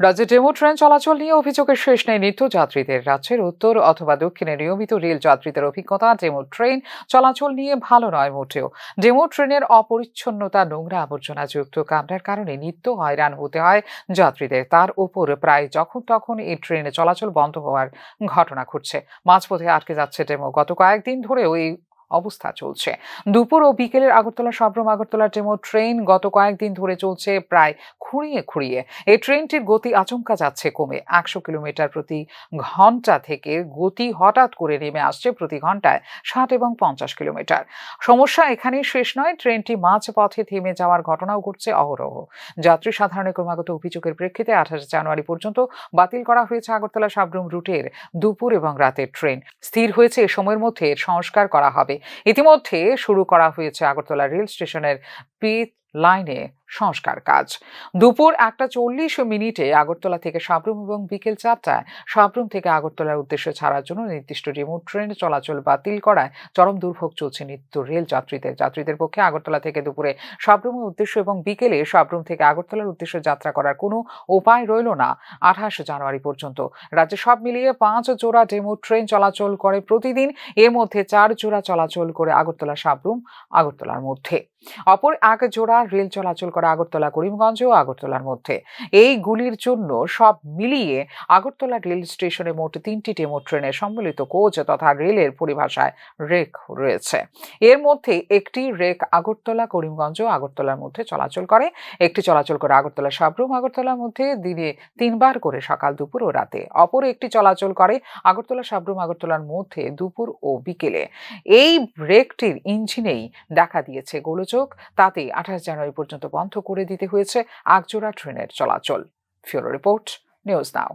রাজ্যে demo train চলাচল নিয়ে অভিযোগের শেষ নেই নিত্যযাত্রীদের। রাজ্যের উত্তর অথবা দক্ষিণে নিয়মিত রেল যাত্রীদের অভিজ্ঞতা, ডেমো ট্রেন চলাচল নিয়ে ভালো নয় মোটেও। ডেমো ট্রেনের অপরিচ্ছন্নতা, নোংরা আবর্জনা যুক্ত কামরার কারণে নিত্য হয়রান হতে হয় যাত্রীদের। তার উপর প্রায় যখন তখন এই ট্রেনে চলাচল বন্ধ হওয়ার ঘটনা ঘটছে। মাঝপথে আটকে যাচ্ছে ডেমো। গত কয়েকদিন ধরেও এই অবস্থা চলছে। দুপুর ও বিকেলের আগরতলা, সবরম আগরতলা ডেমো ট্রেন গত কয়েকদিন ধরে চলছে প্রায় খুঁড়িয়ে খুঁড়িয়ে। এই ট্রেনটির গতি আচমকা যাচ্ছে কমে। একশো কিলোমিটার প্রতি ঘণ্টা থেকে গতি হঠাৎ করে নেমে আসছে প্রতি ঘন্টায় ষাট এবং পঞ্চাশ কিলোমিটার। সমস্যা এখানেই শেষ নয় ট্রেনটি মাঝ পথে থেমে যাওয়ার ঘটনাও ঘটছে অহরহ। যাত্রী সাধারণের ক্রমাগত অভিযোগের প্রেক্ষিতে আঠাশে জানুয়ারি পর্যন্ত বাতিল করা হয়েছে আগরতলা সাবরুম রুটের দুপুর এবং রাতের ট্রেন স্থির হয়েছে এ সময়ের মধ্যে সংস্কার করা হবে। ইতিমধ্যে শুরু করা হয়েছে আগরতলা রেল স্টেশনের পিচ লাইনে সংস্কার কাজ। দুপুর একটা চল্লিশ মিনিটে আগরতলা থেকে সাবরুম এবং বিকেল চারটায় সাবরুম থেকে আগরতলার উদ্দেশ্যে ছাড়ার জন্য নির্দিষ্ট রিমোট ট্রেন চলাচল বাতিল করায় চরম দুর্ভোগ চলছে নিত্য রেল যাত্রীদের। যাত্রীদের পক্ষে আগরতলা থেকে দুপুরে সাবরুমের উদ্দেশ্য এবং বিকেলে সাবরুম থেকে আগরতলার উদ্দেশ্যে যাত্রা করার কোনো উপায় রইল না আঠাশ জানুয়ারি পর্যন্ত। রাজ্যে সব মিলিয়ে পাঁচ জোড়া ডেমো ট্রেন চলাচল করে প্রতিদিন। এর মধ্যে চার জোড়া চলাচল করে আগরতলা সাবরুম আগরতলার মধ্যে। অপর এক জোড়া রেল চলাচল করে আগরতলা, করিমগঞ্জ ও আগরতলার মধ্যে। এই গুলির জন্য সব মিলিয়ে আগরতলা রেল স্টেশনে মোট তিনটি ডেমো ট্রেনের সম্মিলিত কোচ তথা রেলের পরিভাষায় রেক রয়েছে। এর মধ্যে একটি রেক আগরতলা, করিমগঞ্জ ও আগরতলার মধ্যে চলাচল করে, একটি চলাচল করে আগরতলা সাবরুম, আগরতলার মধ্যে দিনে তিনবার করে সকাল, দুপুর ও রাতে। অপর একটি চলাচল করে আগরতলা সাবরুম, আগরতলার মধ্যে দুপুর ও বিকেলে। এই ব্রেকটির ইঞ্জিনেই দেখা দিয়েছে গোলযোগ তাতে আঠাশ জানুয়ারি পর্যন্ত বন্ধ করে দিতে হয়েছে আগজোড়া ট্রেনের চলাচল। ফিওরো রিপোর্ট, নিউজ নাও।